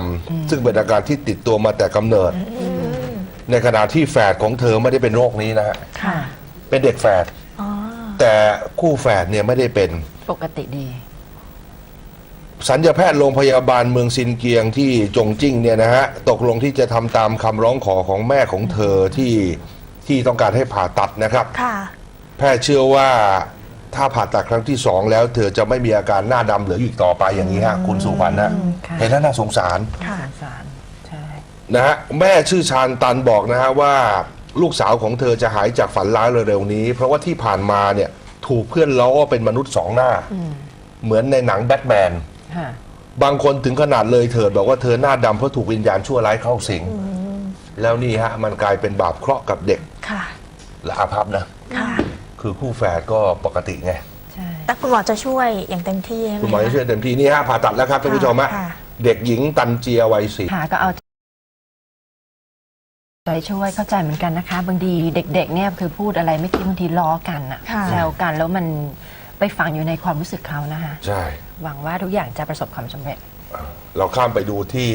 ำซึ่งเป็นอาการที่ติดตัวมาแต่กำเนิด ในขณะที่แฝดของเธอไม่ได้เป็นโรคนี้นะฮะค่ะ เป็นเด็กแฝดอ๋อ แต่คู่แฝดเนี่ยไม่ได้เป็น ปกติดี สัญญาแพทย์โรงพยาบาลเมืองซินเกียงที่จงจิ้งเนี่ยนะฮะ ตกลงที่จะทำตามคำร้องขอของแม่ของเธอที่ที่ต้องการให้ผ่าตัดนะครับ ค่ะ แพทย์เชื่อว่า ถ้าผ่าตัดครั้งที่สองแล้วเธอจะไม่มีอาการหน้าดำเหลืออยู่อีกต่อไปอย่างนี้ฮะคุณสุวรรณนะค่ะ เห็นแล้วน่าสงสาร ค่ะสงสารใช่ นะฮะแม่ชื่อชาญตันบอกนะฮะว่าลูกสาวของเธอจะหายจากฝันร้ายเร็วๆนี้ เพราะว่าที่ผ่านมาเนี่ยถูกเพื่อนล้อว่าเป็นมนุษย์สองหน้าเหมือนในหนังแบทแมน ค่ะ บางคนถึงขนาดเลยเถิดบอกว่าเธอหน้าดำเพราะถูกวิญญาณชั่วร้ายเข้าสิง แล้วนี่ฮะมันกลายเป็นบาปเคราะห์กับเด็กค่ะ และอาภัพนะ ค่ะ คือคู่แฝดก็ปกติไงใช่ แต่คุณหมอจะช่วยอย่างเต็มที่ใช่ไหมคุณหมอจะช่วยเต็มที่นี่ฮะผ่าตัดแล้วครับท่านผู้ชมฮะค่ะ เด็กหญิงตันเจียวัยสี่ ค่ะก็เอาใจช่วยเข้าใจเหมือนกันนะคะ บางทีเด็กๆเนี่ยคือพูดอะไรไม่คิดบางทีล้อกันอะค่ะ แซวกันแล้วมันไปฝังอยู่ในความรู้สึกเขานะคะ ใช่ หวังว่าทุกอย่างจะประสบความสำเร็จ เราข้ามไปดูที่